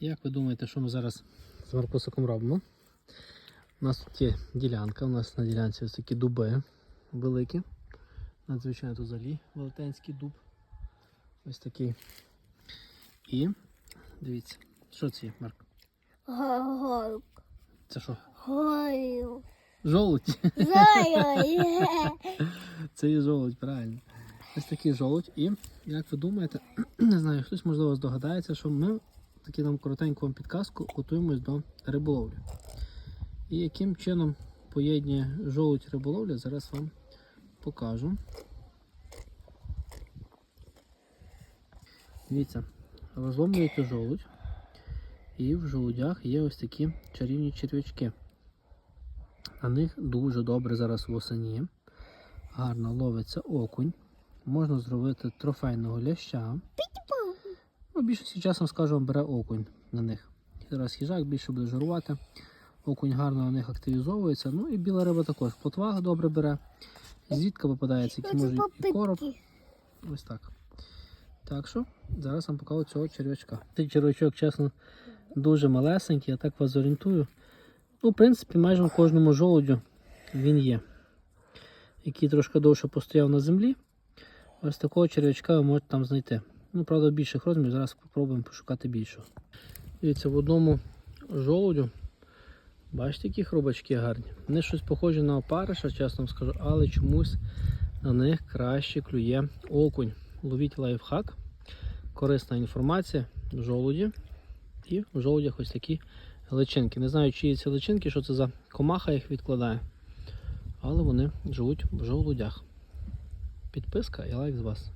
Як ви думаєте, що ми зараз з Маркусиком робимо? У нас тут є ділянка, у нас на ділянці ось такі дуби великі. Надзвичайно тут взагалі велетенський дуб. Ось такий. І дивіться, що це є, Марк? Гою. Це що? Гою. Жолудь. Заю. Це є жолудь, правильно. Ось такий жолудь. І як ви думаєте, не знаю, хтось можливо здогадається, що ми такі нам коротеньку вам підказку готуємось до риболовлі. І яким чином поєднує жолудь риболовля, зараз вам покажу. Дивіться, розломлюєте жолудь, і в жолудях є ось такі чарівні черв'ячки. На них дуже добре зараз восені. Гарно ловиться окунь. Можна зробити трофейного ляща. Більшості часом, скажу, вам бере окунь на них. Зараз хижак більше буде жирувати. Окунь гарно на них активізовується. Ну і біла риба також. Плотва добре бере. Зрідка попадається, які можуть і короб. Ось так. Так що, зараз вам покажу цього черв'ячка. Цей черв'ячок, чесно, дуже малесенький, я так вас зорієнтую. Ну, в принципі, майже в кожному жолудю він є. Який трошки довше постояв на землі. Ось такого черв'ячка ви можете там знайти. Ну, правда, більших розмірів, зараз спробуємо пошукати більшого. Дивіться, в одному жолудю, бачите, які хробачки гарні. Вони щось похожі на опариша, чесно вам скажу, але чомусь на них краще клює окунь. Ловіть лайфхак, корисна інформація в жолуді. І в жолудях ось такі личинки. Не знаю, чиї ці личинки, що це за комаха їх відкладає. Але вони живуть в жолудях. Підписка і лайк з вас.